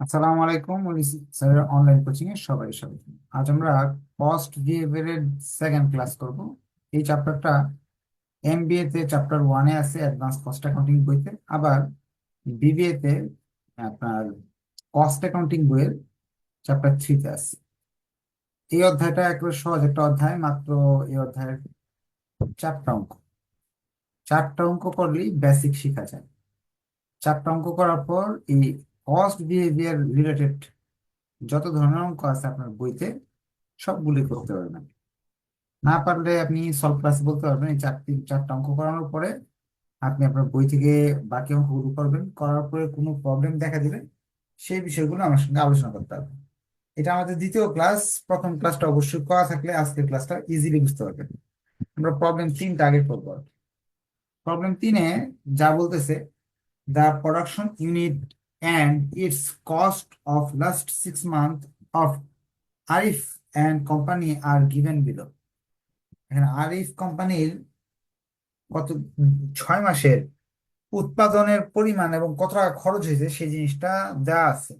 আসসালামু আলাইকুম sir online coaching এর সবাই স্বাগত আজ আমরা কস্ট বিহেভিয়ারের সেকেন্ড ক্লাস করব। এই চ্যাপ্টারটা এমবিএ তে চ্যাপ্টার ওয়ানে আছে অ্যাডভান্স কস্ট অ্যাকাউন্টিং বইতে। আবার বিবিএ তে আপনার কস্ট অ্যাকাউন্টিং বইয়ের চ্যাপ্টার থ্রিতে আছে। এই অধ্যায়টা একেবারে সহজ একটা অধ্যায়, মাত্র এই অধ্যায়ের চারটা অঙ্ক। চারটা অঙ্ক করলেই বেসিক শেখা যায়। চারটা অঙ্ক করার পর এই কস্ট বিহেভিয়ার রিলেটেড যত ধরনের অঙ্ক আছে আপনার বইতে সবগুলি করতে পারবেন। না পারলে আপনি সলভ ক্লাস বলতে পারবেন, এই চারটি, চারটা অঙ্ক করানোর পরে আপনি আপনার বই থেকে বাকি অঙ্কগুলো করবেন, করার পরে কোনো প্রবলেম দেখা দিলে সেই বিষয়গুলো আমার সঙ্গে আলোচনা করতে পারবেন এটা আমাদের দ্বিতীয় ক্লাস প্রথম ক্লাসটা অবশ্যই করা থাকলে আজকের ক্লাসটা ইজিলি বুঝতে পারবেন। আমরা প্রবলেম তিনটা আগে করব। প্রবলেম তিনে যা বলতেছে the production unit and its cost of last six months of Arif and company are given below. এখানে আরিফ কোম্পানির কত, ছয় মাসের উৎপাদনের পরিমাণ এবং কত টাকা খরচ হয়েছে সেই জিনিসটা দেওয়া আছে।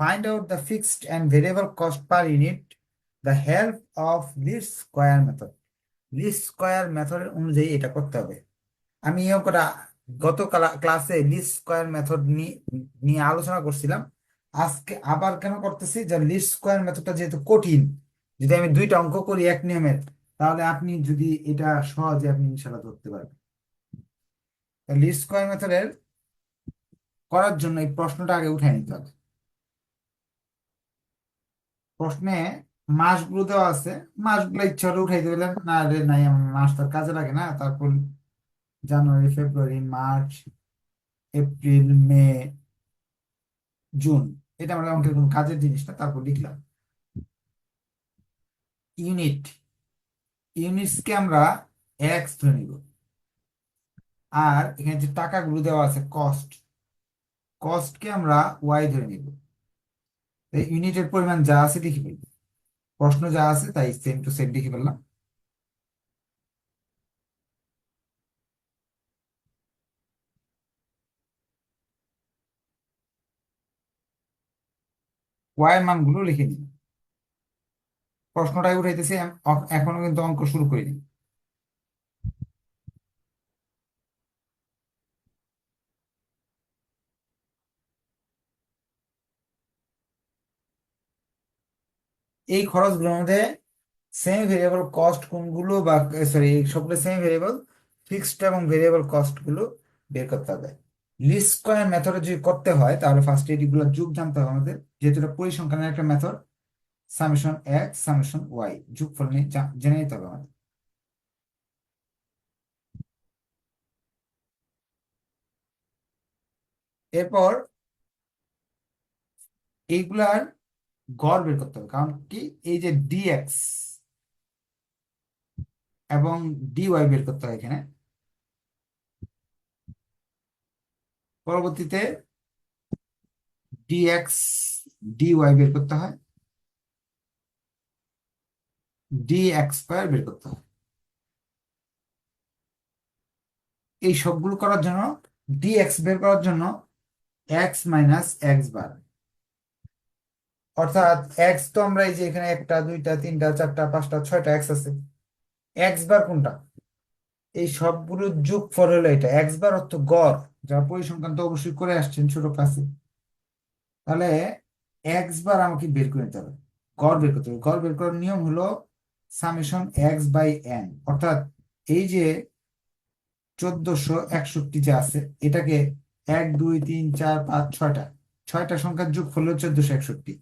Find out the fixed and variable cost per unit the help of least square method least square method অনুযায়ী এটা করতে হবে। আমি এই অঙ্কটা গত ক্লাসে লিস্ট স্কোয়ার মেথড নিয়ে আলোচনা করছিলাম। আজকে আবার কেন করতেছি? যে লিস্ট স্কোয়ার মেথডটা যেহেতু কঠিন, যদি আমি দুইটা অঙ্ক করি এক নিয়মের, তাহলে আপনি যদি এটা সহজে আপনি ইনশাল্লাহ ধরতে পারবেন। লিস্ট স্কোয়ার মেথডের করার জন্য এই প্রশ্নটা আগে উঠে নিতে হবে। প্রশ্নে মাসগুলো দেওয়া আছে, মাসগুলো ইচ্ছা হলে উঠাইতে পারলেন, না রে নাই, আমার মাস তার কাজে লাগে না, তারপর জানুয়ারি, ফেব্রুয়ারি, মার্চ, এপ্রিল, মে, জুন, এটা আমরা অঙ্কের কোন কাজের জিনিসটা, তারপর লিখলাম। ইউনিট, ইউনিটসকে আমরা এক্স ধরে নিব। আর এখানে যে টাকাগুলো দেওয়া আছে কস্ট কস্টকে আমরা ওয়াই ধরে নিব। ইউনিটের পরিমাণ যা আছে লিখে ফেলব। প্রশ্ন যা আছে তাই সেম টু সেম লিখে ফেললাম। ওয়াই মানগুলো লিখে নিই। প্রশ্নটাই উঠাইতেছি এখনও কিন্তু অঙ্ক শুরু করিনি। এই খরচগুলোর মধ্যে সেমি ভেরিয়েবল কস্ট কোনগুলো বা সরি সবগুলো সেমি ভেরিয়েবল ফিক্সড এবং ভেরিয়েবল কস্টগুলো বের করতে হবে। লিস্ট স্কোয়ার মেথডে যদি করতে হয়, তাহলে ফার্স্ট এগুলো যুগ জানতে হবে আমাদের। যেহেতু এটা পরিসংখ্যানের একটা method summation X summation Y যোগফল নিয়ে জেনে নিতে হবে আমাদের। এরপর এইগুলার গড় বের করতে হবে, কারণ কি? এই যে ডিএক্স এবং ডিওয়াই বের করতে হয় এখানে। পরবর্তীতে ডিএক্স ডিওয়াই বের করতে হয় ডি এক্স স্কোয়ার বের করতে হয়। এই সবগুলো করার জন্য ডি এক্স বের করার জন্য এক্স মাইনাস এক্স বার অর্থাৎ এক্স তো আমরা এই যে এখানে একটা, দুইটা, তিনটা, চারটা, পাঁচটা, ছয়টা এক্স আছে। এক্স বার কোনটা? এই সবগুলোর যোগফল হলো এটা। এক্স বার অর্থ গড়, যারা পরিসংখ্যান তো অবশ্যই করে আসছেন ছোট ক্লাসে তাহলে এক্স বার আমাকে বের করে নিতে হবে। গড় বের করতে হবে। গড় বের করার নিয়ম হলো সামেশন এক্স বাই এন অর্থাৎ এই যে চোদ্দশো একষট্টি যে আছে, এটাকে এক, দুই, তিন, চার, পাঁচ, ছয়টা। ছয়টা সংখ্যার যোগ হলো চোদ্দশো একষট্টি।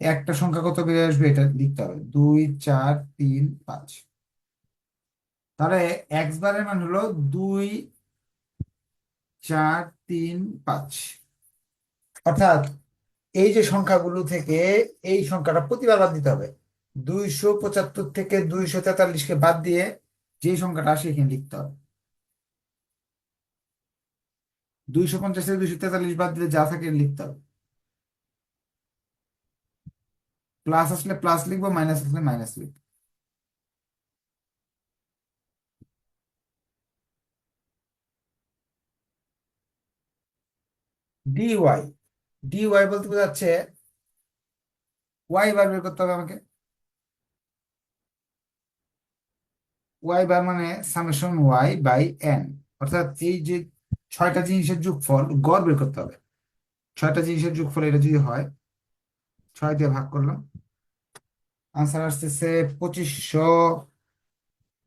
একটা সংখ্যা কত বেড়ে আসবে এটা লিখতে হবে। দুই, চার, তিন, পাঁচ। তাহলে এক্স বারের মান হলো দুই, চার, তিন, পাঁচ। অর্থাৎ এই যে সংখ্যাগুলো থেকে এই সংখ্যাটা প্রতিবার বাদ দিতে হবে। দুইশো পঁচাত্তর থেকে দুইশো তেতাল্লিশকে বাদ দিয়ে যে সংখ্যাটা আসে এখানে লিখতে হবে। দুইশো পঞ্চাশ থেকে দুইশো তেতাল্লিশ বাদ দিলে যা থাকে লিখতে হবে। প্লাস আসলে প্লাস লিখব, মাইনাস আসলে মাইনাস লিখব। ডিওয়াই ডি ওয়াই বলতে বোঝাচ্ছে ওয়াই বার বের করতে হবে আমাকে। ওয়াই বার মানে সামেশন ওয়াই বাই এন অর্থাৎ এই যে ছয়টা জিনিসের যোগফল, গড় বের করতে হবে। ছয়টা জিনিসের যোগফল এটা যদি হয়, ছয় দিয়ে ভাগ করলাম। আনসার আসতেছে পঁচিশশো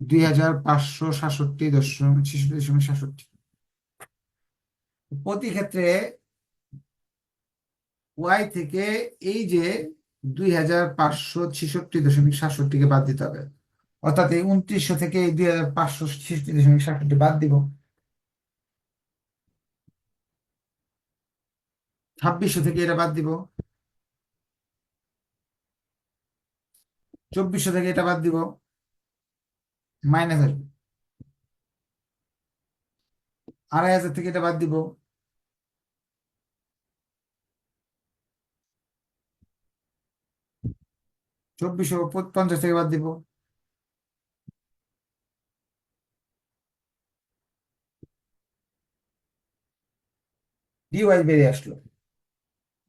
দুই হাজার পাঁচশো সাতষট্টি দশমিক ছেষট্টি দশমিক সাতষট্টি। প্রতি ক্ষেত্রে ওয়াই থেকে এই যে দুই হাজার পাঁচশো ছেষট্টি দশমিক সাতষট্টিকে বাদ দিতে হবে। অর্থাৎ এই উনত্রিশশো থেকে এই দুই হাজার পাঁচশো ছেষট্টি দশমিক সাতষট্টি বাদ দিব। ছাব্বিশশো থেকে এটা বাদ দিব। চব্বিশশো থেকে এটা বাদ দিব। মাইনাস আসবে। আড়াই হাজার থেকে এটা বাদ দিব। চব্বিশশো পঞ্চাশ থেকে বাদ দিব। ডিওয়াই বেরিয়ে আসলো।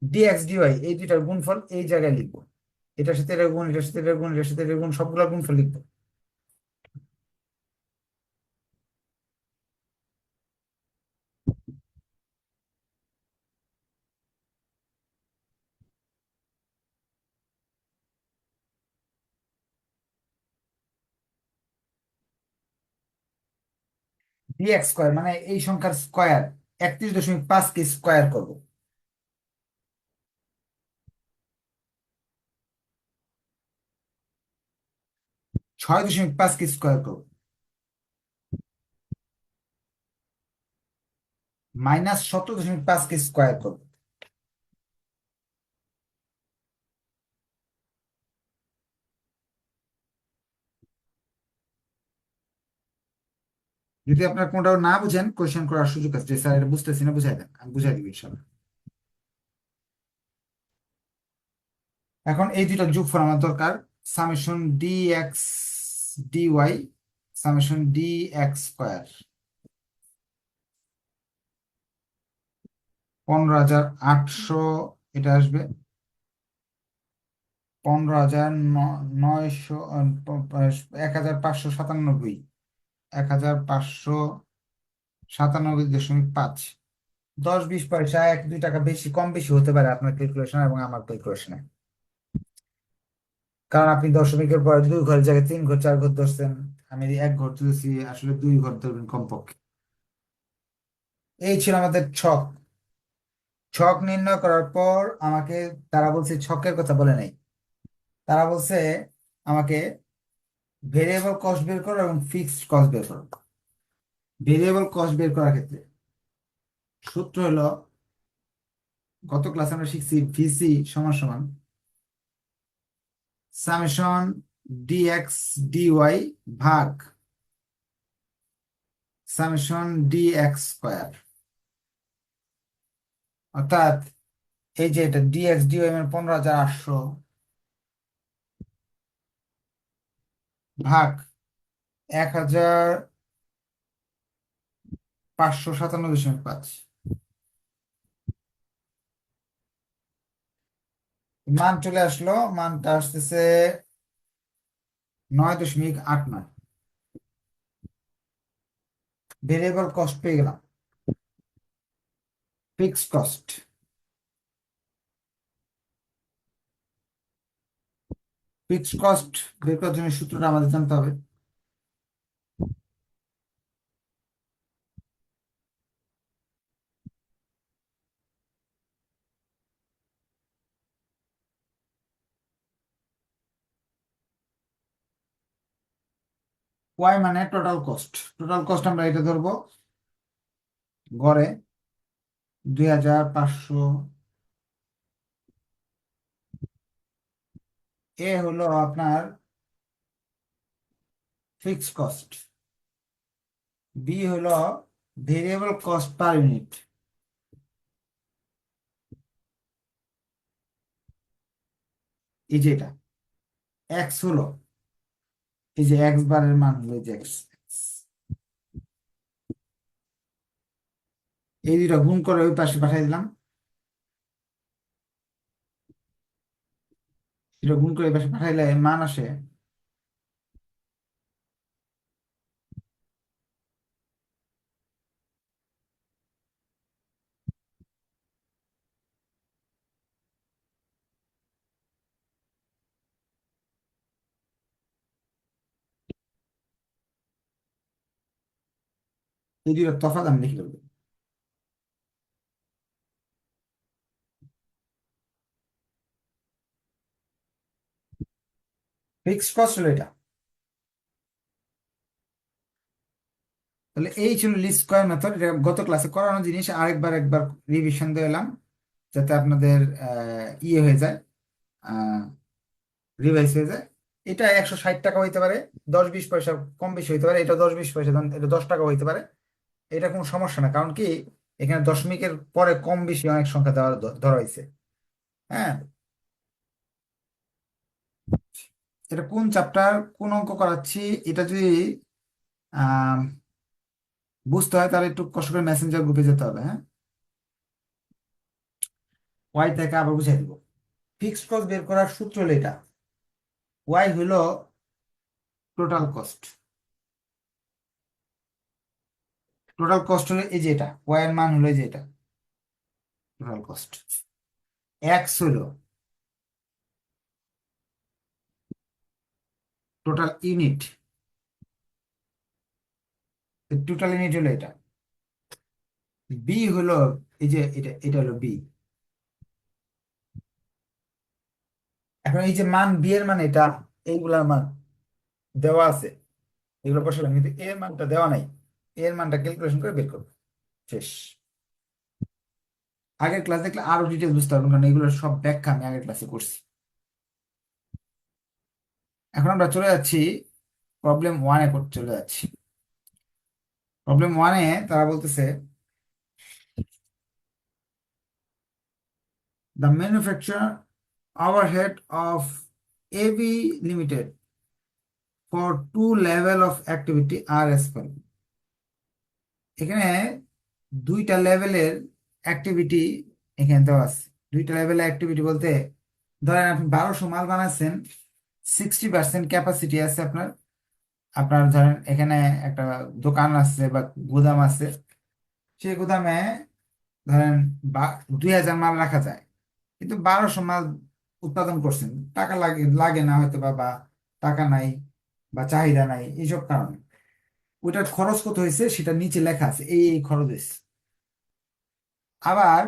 ডিএক্স ডিওয়াই এই দুইটার গুণফল এই জায়গায় লিখব। এটার সাথে এটার গুণ, এটার সাথে এটার গুণ, এটার সাথে এটার গুণ, সবগুলো গুণফল লিখব। ডিএক্স স্কোয়ার মানে এই সংখ্যার স্কোয়ার, একত্রিশ দশমিক পাঁচ কে স্কোয়ার করব। ছয় দশমিক পাঁচ কে স্কোয়ার করব। মাইনাস সতেরো দশমিক পাঁচ কে স্কোয়ার করব। যদি আপনার কোনটাও না বুঝেন কোয়েশ্চেন করার সুযোগ আছে, যে স্যার এটা বুঝতেছি না, বুঝাই দেন, আমি বুঝাই দিব ইনশাল্লাহ। এখন এই দুইটা যোগফল আমার দরকার summation D X D Y summation D X square পনেরো হাজার আটশো, এটা আসবে। পনেরো হাজার নয়শো এক হাজার পাঁচশো সাতানব্বই। এক হাজার পাঁচশো সাতানব্বই দশমিক পাঁচ। দশ বিশ পয়সা, এক, দুই টাকা বেশি, কম বেশি হতে পারে আপনার ক্যালকুলেশন এবং আমার ক্যালকুলেশনে কারণ আপনি দশমিকের পরে দুই ঘরের জায়গায় তিন ঘর, চার ঘর ধরছেন, আমি এক ঘর তুলেছি, আসলে দুই ঘর ধরবেন কমপক্ষে। এই ছিল আমাদের ছক। ছক নির্ণয় করার পর আমাকে, তারা বলছে ছকের কথা বলে নাই। তারা বলছে আমাকে ভেরিয়েবল কস্ট বের করো এবং ফিক্সড কস্ট বের করো। ভেরিয়েবল কস্ট বের করার ক্ষেত্রে সূত্র হলো, গত ক্লাসে আমরা শিখছি ভিসি সমান সমান সামেশন ডিএক্স ডিওয়াই ভাগ সামেশন ডিএক্স স্কোয়ার অর্থাৎ এই যে এটা ডিএক্স ডিওয়াই মানে পনেরো হাজার আটশো ভাগ এক হাজার পাঁচশো সাতান্ন দশমিক পাঁচ। মান চলে আসলো, মানটা আসতেছে নয় দশমিক আট নয়। ভেরিয়েবল কস্ট পেয়ে গেলাম। ফিক্সড কস্ট ফিক্সড কস্ট বের করার জন্য সূত্রটা আমাদের জানতে হবে। ওয়াই মানে টোটাল কস্ট টোটাল কস্ট আমরা এটা ধরবো। গড়ে দুই হাজার পাঁচশো এ হলো আপনার ফিক্সড কস্ট বি হলো ভেরিয়েবল কস্ট পার ইউনিট এই যে এটা এক্স হলো, এই যে এক্স বারের মান হলো যে এক্স এই দুটা গুণ করে ওই পাশে পাঠিয়ে দিলাম। সেটা গুণ করে পাশে পাঠাইলে মান আসে। এই দুইটার তফাৎ আমি লিখে দেবো। ফিক্সড কস্ট হলো এটা। তাহলে এই ছিল লিস্ট স্কোয়ার মেথড এটা গত ক্লাসে করানো জিনিস, আরেকবার একবার রিভিশন দিয়ে এলাম, যাতে আপনাদের ইয়ে হয়ে যায় রিভাইজ হয়ে যায়। এটা একশো ষাট টাকা হইতে পারে দশ বিশ পয়সা কম বেশি হইতে পারে, এটা দশ বিশ পয়সা এটা দশ টাকা হইতে পারে। এটা কোনো সমস্যা না, কারণ কি, এখানে দশমিকের পরে কম বেশি অনেক সংখ্যা দেওয়া, ধরা হয়েছে হ্যাঁ? এটা কোন চ্যাপ্টার কোন অঙ্ক করাচ্ছি, এটা যদি বুঝতে হয়, তাহলে একটু কষ্ট করে মেসেঞ্জার গ্রুপে যেতে হবে হ্যাঁ? ওয়াই থেকে আবার বুঝাই দিব। ফিক্সড কস্ট বের করার সূত্র হলো এটা। ওয়াই হলো টোটাল কস্ট টোটাল কস্ট হলো এই যে এটা। ওয়াই এর মান হলো এই যে এটা। টোটাল কস্ট এক্স হলো টোটাল ইউনিট টোটাল ইউনিট হলো এটা। বি হলো, এই যে এটা এটা হলো বি এখন এই যে মান বি এর মান এটা, এইগুলার মান দেওয়া আছে। এগুলো বসালাম, কিন্তু এর মানটা দেওয়া নাই। এর মানটা ক্যালকুলেশন করে বের করব। শেষ। আগের ক্লাস দেখলে আরও ডিটেল বুঝতে পারবেন, কারণ এগুলোর সব ব্যাখ্যা আমি আগের ক্লাসে করছি। এখন আমরা চলে যাচ্ছি প্রবলেম ওয়ানে করতে চলে যাচ্ছি প্রবলেম ওয়ানে তারা বলতেছে, the manufacture overhead of AV Limited, for two level of activity are as follows. এখানে দুইটা লেভেলের অ্যাক্টিভিটি এখানে দেওয়া আছে দুইটা লেভেলের অ্যাক্টিভিটি বলতে, ধরেন আপনি বারোশো মাল বানাচ্ছেন সিক্সটি পার্সেন্ট ক্যাপাসিটি আছে আপনার। আপনার ধরেন এখানে একটা দোকান আছে বা গুদাম আছে সেই গুদামে ধরেন বা দুই হাজার মাল রাখা যায়, কিন্তু বারোশো মাল উৎপাদন করছেন। টাকা লাগে লাগে না হয়তো বা বা টাকা নাই বা চাহিদা নাই এইসব কারণে। ওইটার খরচ কত হয়েছে সেটা নিচে লেখা আছে, এই এই খরচ। হয়েছে আবার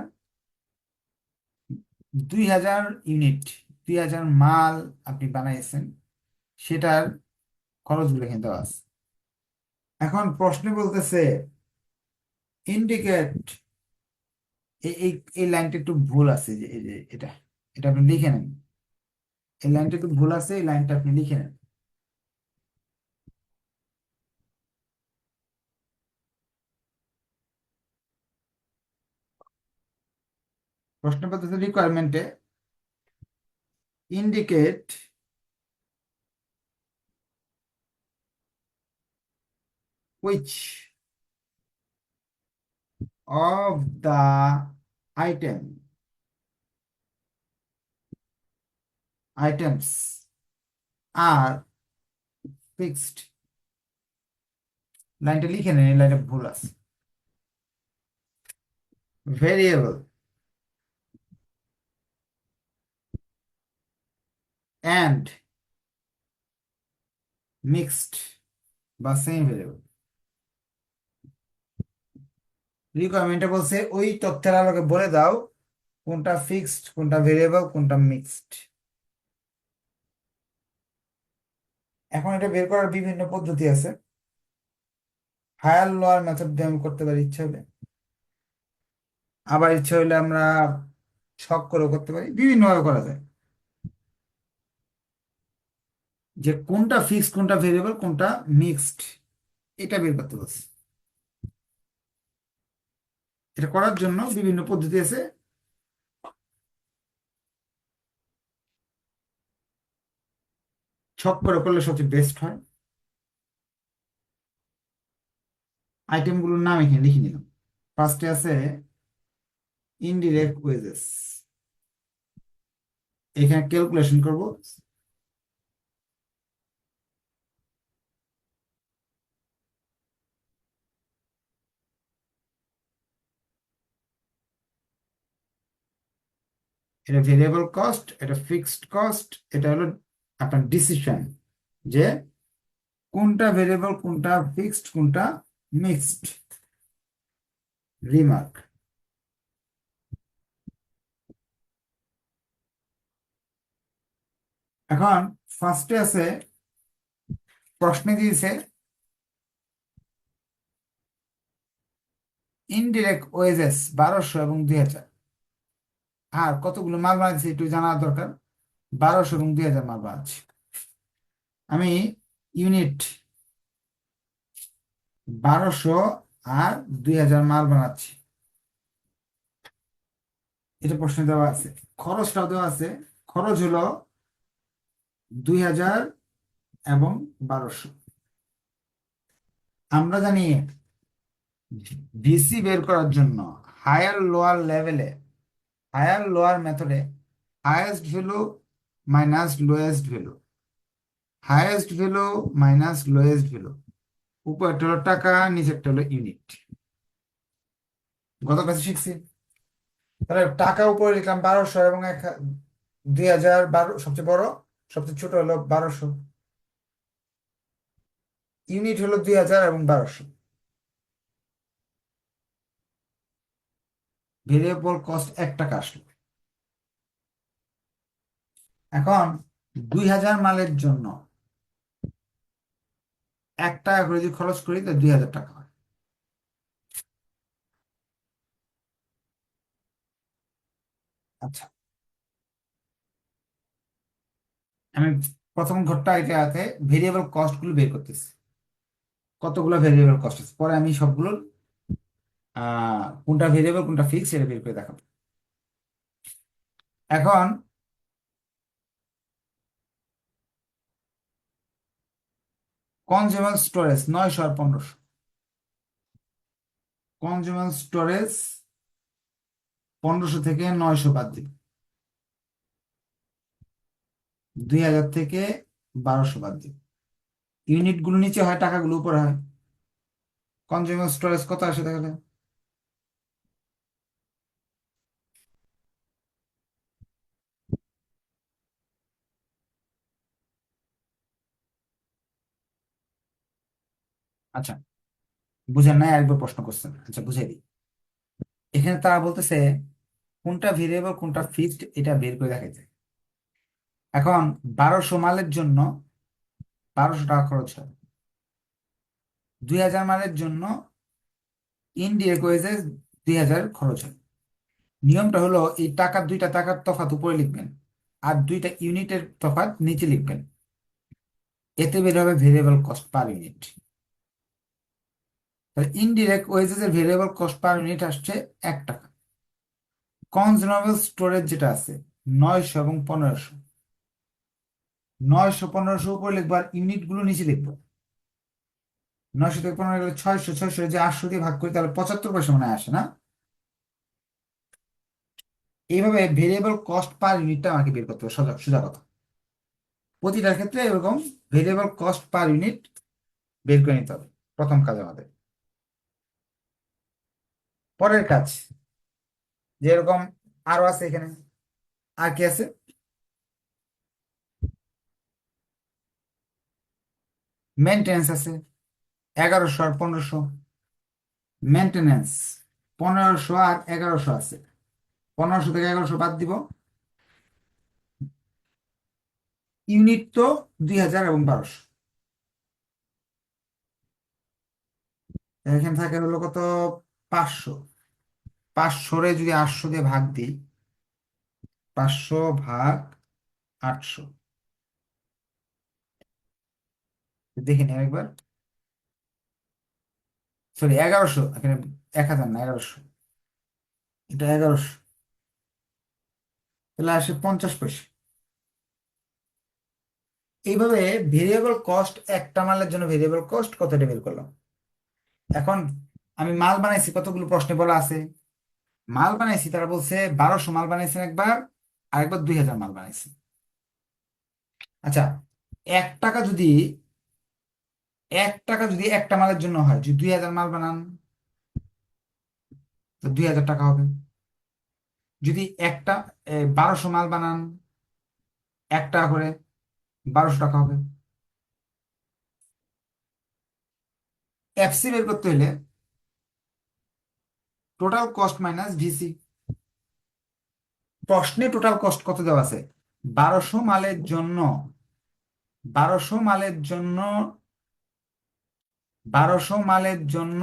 দুই হাজার ইউনিট দুই হাজার মাল আপনি বানাইছেন, সেটার খরচগুলো দেওয়া আছে। এখন প্রশ্নে বলতেছে, ইন্ডিকেট, এই এই লাইনটা একটু ভুল আছে যে, এই যে এটা এটা আপনি লিখে নেন। এই লাইনটা একটু ভুল আছে, এই লাইনটা আপনি লিখে নেন। প্রশ্ন পদ্ধতি রিকোয়ারমেন্টে indicate which of the item, items are fixed? লাইনটা লিখে নেন লাইনটা ভুল আছে। ভেরিয়েবল and mixed বা সেম ভেরিয়েবল রিকোয়ারমেন্টে বলছে, ওই তথ্যের আলোকে বলে দাও কোনটা ফিক্সড কোনটা ভেরিয়েবল কোনটা মিক্সড এখন এটা বের করার বিভিন্ন পদ্ধতি আছে। হায়ার লোয়ার মেথড দিয়ে আমি করতে পারি, ইচ্ছা হলে। আবার ইচ্ছা হলে আমরা ছক করেও করতে পারি। বিভিন্নভাবে করা যায়। যে কোনটা ফিক্সড কোনটা ভেরিয়েবল কোনটা মিক্সড এটা বের করতে বলছে। এটা করার জন্য বিভিন্ন পদ্ধতি আছে। ছক করে করলে সবচেয়ে বেস্ট হয়। আইটেমগুলোর নাম এখানে লিখে নিলাম। ফার্স্টে আছে ইনডিরেক্ট ওয়েজেস এখানে ক্যালকুলেশন করব। এটা ভেরিয়েবল কস্ট এটা ফিক্সড কস্ট এটা হলো আপনার ডিসিশন যে কোনটা ভেরিয়েবল কোনটা ফিক্সড কোনটা মিক্সড রিমার্ক এখন ফার্স্টে আছে, প্রশ্নে দিয়েছে ইনডিরেক্ট ওয়েজেস বারোশো এবং দুই হাজার। আর কতগুলো মাল বানাচ্ছি একটু জানা দরকার। বারোশো এবং দুই হাজার মাল বানাচ্ছি। আমি ইউনিট বারোশো আর দুই হাজার মাল বানাচ্ছি। এটা প্রশ্ন দেওয়া আছে। খরচটাও দেওয়া আছে। খরচ হলো দুই হাজার এবং বারোশো। আমরা জানি ভিসি বের করার জন্য হায়ার লোয়ার লেভেলে হায়ার লোয়ার মেথডে highest value minus lowest value highest value minus lowest value উপরটা হলো টাকা নিচেরটা হলো ইউনিট গত ক্লাসে শিখছি। তাহলে টাকা উপরে লিখলাম বারোশো এবং এক দুই হাজার বারো, সবচেয়ে বড়, সবচেয়ে ছোট হলো বারোশো। ইউনিট হলো দুই হাজার এবং বারোশো। ভেরিয়েবল কস্ট এক টাকা আসলো। এখন দুই হাজার মালের জন্য এক টাকা করে যদি খরচ করি তো দুই হাজার টাকা হয়। আচ্ছা। আমি প্রথম ঘরটা এটাতে ভেরিয়েবল কস্টগুলো বের করতেছি। কতগুলো ভেরিয়েবল কস্ট আছে? পরে আমি সবগুলো কোনটা ভেরিয়েবল কোনটা ফিক্স এটা বের করে দেখাবো। এখন কনজিউমার স্টোরেজ নয়শো আর পনেরোশো। কনজিউমার স্টোরেজ পনেরোশো থেকে নয়শো বাদ দিন দুই হাজার থেকে বারোশো বাদ দিন ইউনিটগুলো নিচে হয়, টাকাগুলো উপরে হয়। কনজিউমার স্টোরেজ কত আসে তাহলে? আচ্ছা বুঝেন নাই, আরেকবার প্রশ্ন করছেন। আচ্ছা বুঝাই দিই। এখানে তারা বলতেছে, কোনটা ভেরিয়েবল কোনটা ফিক্সড এটা বের করে দেখাইতে এখন বারোশো মালের জন্য বারোশো টাকা খরচ হয়। দুই হাজার মালের জন্য ইনডিরেক্ট ওয়েজেস দুই হাজার খরচ হয়। নিয়মটা হলো, এই টাকার দুইটা টাকার তফাত উপরে লিখবেন আর দুইটা ইউনিটের তফাৎ নিচে লিখবেন। এতে বের হবে variable cost per unit indirect wages এর ভেরিয়েবল কস্ট পার ইউনিট আসছে এক টাকা। কনজিউমেবল স্টোরেজ যেটা আছে, নয়শো এবং পনেরোশো। নয়শো পনেরোশো উপরে লিখব আর ইউনিটগুলো নিচে লিখব। নয়শো থেকে পনেরো গেলে ছয়শো ছয়শো যে আটশো দিয়ে ভাগ করি, তাহলে পঁচাত্তর পয়সা মনে আসে, না? এইভাবে ভেরিয়েবল কস্ট পার ইউনিটটা আমাকে বের করতে হবে, সোজা সোজা কথা। প্রতিটার ক্ষেত্রে এরকম ভেরিয়েবল কস্ট পার ইউনিট বের করে নিতে হবে, প্রথম কাজ আমাদের। পরের কাজ, যেরকম আরও আছে এখানে, আর কি আছে? মেনটেন্স আছে, এগারোশো আর পনেরোশো। মেনটেনেন্স পনেরোশো আর এগারোশো আছে। পনেরোশো থেকে এগারোশো বাদ দিব। ইউনিট তো দুই হাজার এবং বারোশো। এখানে থাকে হলো কত? পাঁচশো। পাঁচশোরে যদি আটশো দিয়ে ভাগ দিই, পাঁচশো ভাগ আটশো। দেখে নিই একবার সরি এগারোশো, এখানে এক হাজার না, এগারোশো। এটা এগারোশো। তাহলে আসে পঞ্চাশ পয়সা। এইভাবে ভেরিয়েবল কস্ট একটা মালের জন্য ভেরিয়েবল কস্ট কতটা বের করলাম? এখন আমি মাল বানাইছি, কতগুলো প্রশ্নে বলা আছে। মাল বানাইছি, তারা বলছে বারোশো মাল বানাইছেন একবার আর একবার দুই হাজার মাল বানাইছি। আচ্ছা এক টাকা যদি, এক টাকা যদি একটা মালের জন্য হয়, যদি দুই হাজার মাল বানান, তো দুই হাজার টাকা হবে। যদি একটা বারোশো মাল বানান, এক টাকা করে, বারোশো টাকা হবে। এফসি বের করতে হলে টোটাল কস্ট মাইনাস ভিসি প্রশ্নে টোটাল কস্ট কত দেওয়া আছে? বারোশো মালের জন্য, বারোশো মালের জন্য, বারোশো মালের জন্য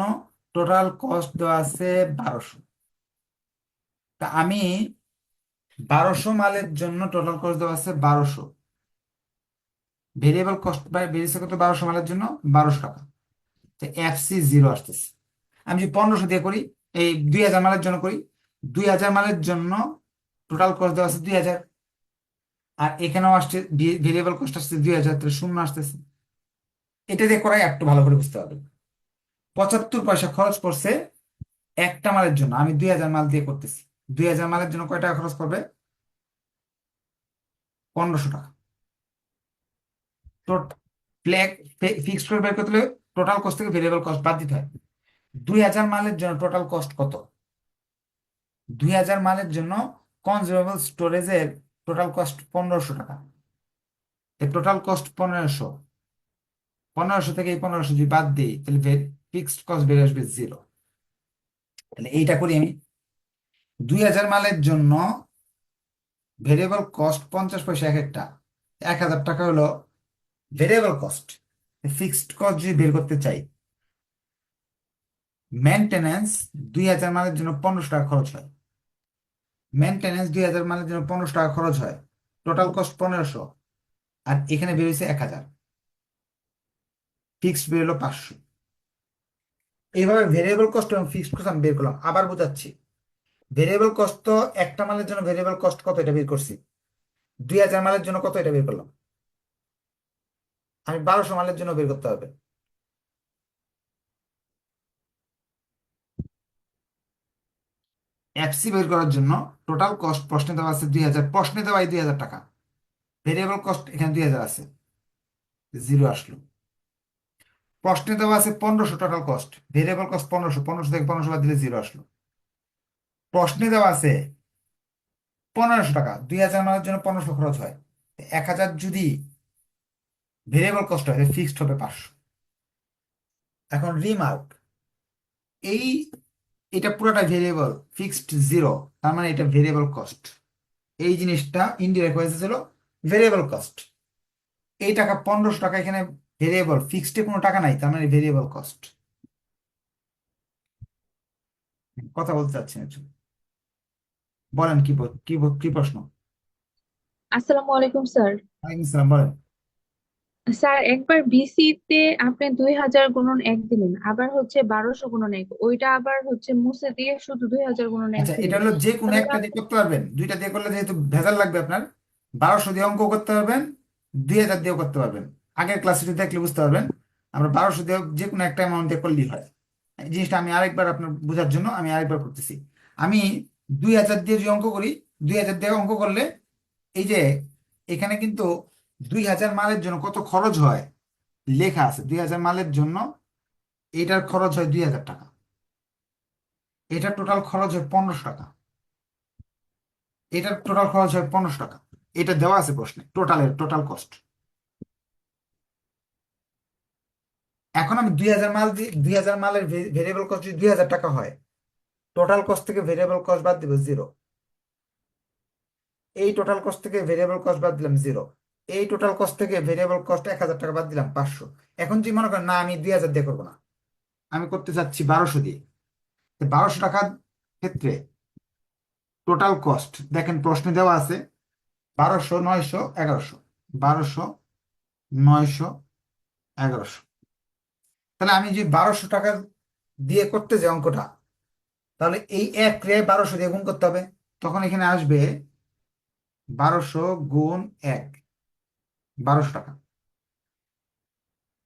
টোটাল কস্ট দেওয়া আছে বারোশো। তা আমি বারোশো মালের জন্য টোটাল কস্ট দেওয়া আছে বারোশো। ভেরিয়েবল কস্ট বেরিয়েছে কত? বারোশো মালের জন্য বারোশো টাকা। তো এফসি জিরো আসতেছে। আমি যদি পনেরোশো দিয়ে করি এই দুই হাজার মালের জন্য করি। দুই হাজার মালের জন্য টোটাল কস্ট দেওয়া আছে দুই হাজার। আর এখানেও আসছে ভেরিয়েবল কস্ট আসছে দুই হাজার, তাহলে শূন্য আসতেছে। এটা দিয়ে করাই একটু ভালো করে বুঝতে হবে। পঁচাত্তর পয়সা খরচ করছে একটা মালের জন্য। আমি দুই হাজার মাল দিয়ে করতেছি। দুই হাজার মালের জন্য কয় টাকা খরচ করবে পনেরোশো টাকা। ফিক্সড করে বের করতে হলে টোটাল কস্ট থেকে ভেরিয়েবল কস্ট বাদ দিতে হয়। দুই হাজার মালের জন্য টোটাল কস্ট কত? দুই হাজার মালের জন্য কনজিউমেবল স্টোরেজের টোটাল কস্ট পনেরোশো টাকা। টোটাল কস্ট পনেরোশো। পনেরোশো থেকে এই পনেরোশো যদি বাদ দিই, তাহলে ফিক্সড কস্ট বেরিয়ে আসবে জিরো তাহলে এইটা করি আমি। দুই হাজার মালের জন্য ভেরিয়েবল কস্ট পঞ্চাশ পয়সা এক একটা। এক হাজার টাকা হলো ভেরিয়েবল কস্ট ফিক্সড কস্ট যদি বের করতে চাই মেনটেনেন্স দুই হাজার মালের জন্য পনেরোশো টাকা খরচ হয়। মেনটেনেন্স দুই হাজার মালের জন্য পনেরোশো টাকা খরচ হয়। টোটাল কস্ট পনেরোশো। আর এখানে বেরিয়েছে এক হাজার। ফিক্সড বেরোলো পাঁচশো। এইভাবে ভেরিয়েবল কস্ট এবং ফিক্সড কস্ট আমি বের করলাম। আবার বোঝাচ্ছি। ভেরিয়েবল কস্ট তো একটা মালের জন্য ভেরিয়েবল কস্ট কত এটা বের করছি। দুই হাজার মালের জন্য কত এটা বের করলাম। আমি বারোশো মালের জন্য বের করতে হবে। এফসি বের করার জন্য টোটাল কস্ট প্রশ্নে দেওয়া আছে দুই হাজার, প্রশ্নে দেওয়া দুই হাজার টাকা। ভেরিয়েবল কস্ট এখানে দুই হাজার আছে। জিরো আসলো। প্রশ্নে দেওয়া আছে পনেরোশো টোটাল কস্ট ভেরিয়েবল কস্ট পনেরোশো পনেরোশো থেকে পনেরোশো বাদ দিলে জিরো আসলো। প্রশ্নে দেওয়া আছে পনেরোশো টাকা। দুই হাজার মালের জন্য পনেরোশো খরচ হয়। এক হাজার যদি ভেরিয়েবল কস্ট হয় ফিক্সড হবে পাঁচশো। এখন রিমার্ক এই এটা পুরোটা ভেরিয়েবল ফিক্সড জিরো তার মানে এটা ভেরিয়েবল কস্ট এই জিনিসটা ইনডিরেক্ট হয়েছে ছিল ভেরিয়েবল কস্ট এই টাকা পনেরোশো টাকা এখানে ভেরিয়েবল ফিক্সডে কোনো টাকা নাই তার মানে ভেরিয়েবল কস্ট কথা বলতে চাচ্ছেন একটু বলেন কি কি কি প্রশ্ন? আসসালামু আলাইকুম স্যার। ওয়ালাইকুম আসসালাম বলেন। স্যার একবার বিসি তে আপনি দুই হাজার গুণন এক দিলেন আবার হচ্ছে বারোশো গুণন এক। ওইটা আবার হচ্ছে মুছে দিয়ে শুধু দুই হাজার গুণন এক আচ্ছা এটা হলো যে কোনো একটা দিয়ে করতে পারবেন। দুইটা দিয়ে করলে যেহেতু ভেজাল লাগবে আপনার বারোশো দিয়ে অঙ্ক করতে পারবেন দুই হাজার দিয়েও করতে পারবেন। আগের ক্লাসে দেখলে বুঝতে পারবেন আমরা বারোশো দিয়ে যে কোনো একটা অ্যামাউন্ট দিয়ে করলেই হয়। জিনিসটা আমি আরেকবার আপনার বোঝার জন্য আমি আরেকবার করতেছি। আমি দুই হাজার দিয়ে যদি অঙ্ক করি দুই হাজার দিয়ে অঙ্ক করলে এই যে এখানে কিন্তু দুই হাজার মালের জন্য কত খরচ হয়? লেখা আছে, দুই হাজার মালের জন্য এটার খরচ হয় দুই হাজার টাকা। এটার টোটাল খরচ হয় পনেরোশো টাকা। এটার টোটাল খরচ হয় পনেরোশো টাকা। এটা দেওয়া আছে প্রশ্নে টোটালের টোটাল কস্ট এখন আমি দুই হাজার মাল দুই হাজার মালের ভেরিয়েবল কস্ট যদি দুই হাজার টাকা হয় টোটাল কস্ট থেকে ভেরিয়েবল কস্ট বাদ দিব জিরো এই টোটাল কস্ট থেকে ভেরিয়েবল কস্ট বাদ দিলাম জিরো এই টোটাল কস্ট থেকে ভেরিয়েবল কস্ট এক হাজার টাকা বাদ দিলাম, পাঁচশো। এখন যদি মনে করেন, না, আমি দুই হাজার দিয়ে করব না। আমি করতে চাচ্ছি বারোশো দিয়ে। বারোশো টাকার ক্ষেত্রে টোটাল কস্ট দেখেন প্রশ্নে দেওয়া আছে, বারোশো, নয়শো, এগারোশো। বারোশো, নয়শো, এগারোশো। তাহলে আমি যদি বারোশো টাকা দিয়ে করতে যাই অঙ্কটা, তাহলে এই এক রে বারোশো দিয়ে গুণ করতে হবে। তখন এখানে আসবে বারোশো গুণ এক। বারোশো টাকা।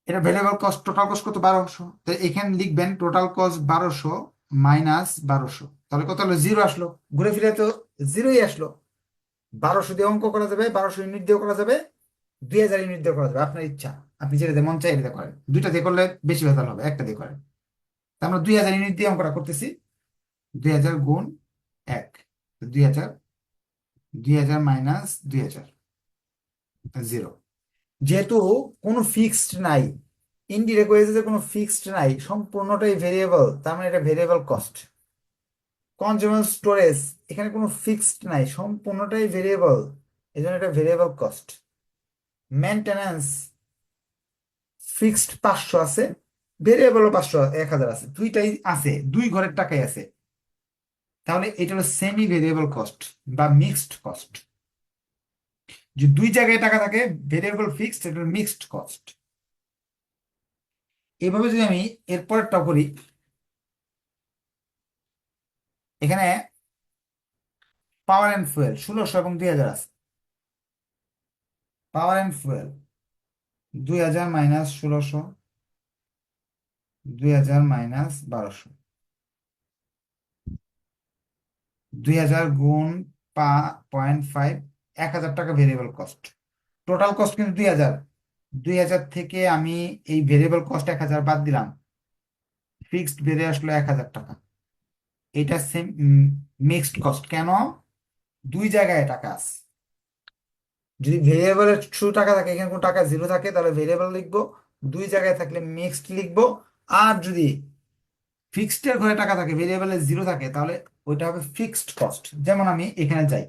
এটা ভেরিয়েবল কস্ট টোটাল কস্ট কত? বারোশো। তো এখানে লিখবেন টোটাল কস্ট বারোশো মাইনাস বারোশো। তাহলে কত হলো? জিরো আসলো। ঘুরে ফিরে তো জিরোই আসলো। বারোশো দিয়ে অঙ্ক করা যাবে, বারোশো ইউনিট দিয়ে করা যাবে, দুই হাজার ইউনিট দিয়ে করা যাবে। আপনার ইচ্ছা। আপনি যেটা মন চাই এটা করেন। দুইটা দিয়ে করলে বেশি ভেজাল হবে, একটা দিয়ে করেন। আমরা দুই হাজার ইউনিট দিয়ে অঙ্কটা করতেছি। দুই হাজার গুণ এক। দুই হাজার দুই হাজার মাইনাস দুই হাজার। জিরো। যেহেতু কোনো ফিক্সড নাই ইনডিরেক্ট ওয়েজেসে কোনো ফিক্সড নাই, সম্পূর্ণটাই ভেরিয়েবল তার মানে এটা ভেরিয়েবল কস্ট কনজিউমার স্টোরেজ এখানে কোনো ফিক্সড নাই, সম্পূর্ণটাই ভেরিয়েবল এই জন্য এটা ভেরিয়েবল কস্ট মেনটেন্যান্স ফিক্সড পাঁচশো আছে ভেরিয়েবলও পাঁচশো, এক হাজার আছে, দুইটাই আছে, দুই ঘরের টাকাই আছে। তাহলে এটা হলো সেমি ভেরিয়েবল কস্ট বা মিক্সড কস্ট যে দুই জায়গায় টাকা থাকে ভেরিয়েবল ফিক্সড এটা মিক্সড কস্ট এভাবে যদি আমি এরপরটা করি, এখানে পাওয়ার অ্যান্ড ফুয়েল ষোলোশো এবং দুই হাজার আছে। পাওয়ার অ্যান্ড ফুয়েল দুই হাজার মাইনাস ষোলোশো, দুই হাজার মাইনাস বারোশো। দুই হাজার গুণ পা পয়েন্ট ফাইভ এক হাজার টাকা ভেরিয়েবল কস্ট টোটাল কস্ট কিন্তু দুই হাজার। দুই হাজার থেকে আমি এই ভেরিয়েবল কস্ট এক হাজার বাদ দিলাম। ফিক্সড বেরিয়ে আসলো এক হাজার টাকা। এটা সেম মিক্সড কস্ট কেন? দুই জায়গায় টাকা আছে। যদি ভেরিয়েবলের শুধু টাকা থাকে, এখানে কোনো টাকা জিরো থাকে, তাহলে ভেরিয়েবল লিখব। দুই জায়গায় থাকলে মিক্সড লিখব। আর যদি ফিক্সড এর ঘরে টাকা থাকে ভেরিয়েবলের জিরো থাকে, তাহলে ওইটা হবে ফিক্সড কস্ট যেমন আমি এখানে যাই।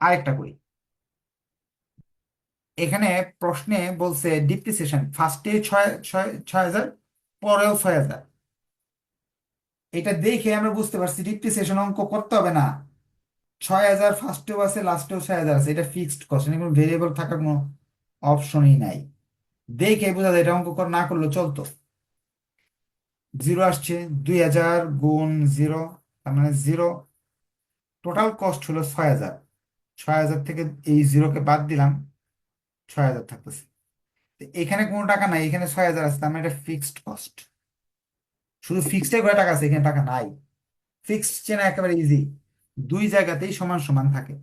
আরেকটা করি। এখানে প্রশ্নে বলছে ডিপ্রিসিয়েশন ফার্স্টে ছয় ছয় ছয় হাজার, পরেও ছয় হাজার। এটা দেখে আমরা বুঝতে পারছি ডিপ্রিসিয়েশন অঙ্ক করতে হবে না। ছয় হাজার ফার্স্টেও আছে লাস্টেও ছয় হাজার আছে, এটা ফিক্সড কস্ট এখানে কোনো ভেরিয়েবল থাকার কোনো অপশনই নাই। দেখে বোঝা যায় এটা অঙ্ক না করলে চলতো। জিরো আসছে, দুই হাজার গুণ জিরো, তার মানে জিরো। টোটাল কস্ট হলো ছয় হাজার। ছয় হাজার থেকে এই জিরোকে বাদ দিলাম, ছয় হাজার থাকতেছে। এখানে কোনো টাকা নাই, এখানে ছয় হাজার আছে, তার মানে এটা ফিক্সড কস্ট শুধু ফিক্সড করে টাকা আছে, এখানে টাকা নাই। ফিক্সড চেনা একেবারে ইজি দুই জায়গাতেই সমান সমান থাকে।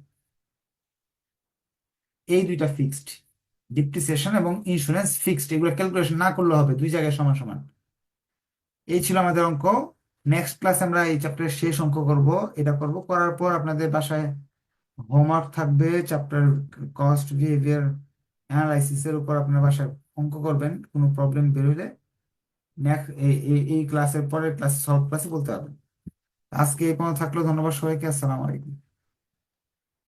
এই দুইটা ফিক্সড ডিপ্রিসিয়েশন এবং ইন্স্যুরেন্স ফিক্সড এগুলো ক্যালকুলেশন না করলে হবে, দুই জায়গায় সমান সমান। এই ছিল আমাদের অঙ্ক। নেক্সট ক্লাস আমরা এই চ্যাপ্টারের শেষ অঙ্ক করব। এটা করব, করার পর আপনাদের বাসায় হোমওয়ার্ক থাকবে চ্যাপ্টার কস্ট বিহেভিয়ার অ্যানালাইসিস এর উপর আপনার বাসায় অঙ্ক করবেন, কোনো প্রবলেম বের হলে নেক্সট এই ক্লাসের পরে ক্লাস সলভ ক্লাসে বলতে পারবেন। আজকে এই পর্যন্ত থাকল, ধন্যবাদ সবাইকে, আসসালামু আলাইকুম।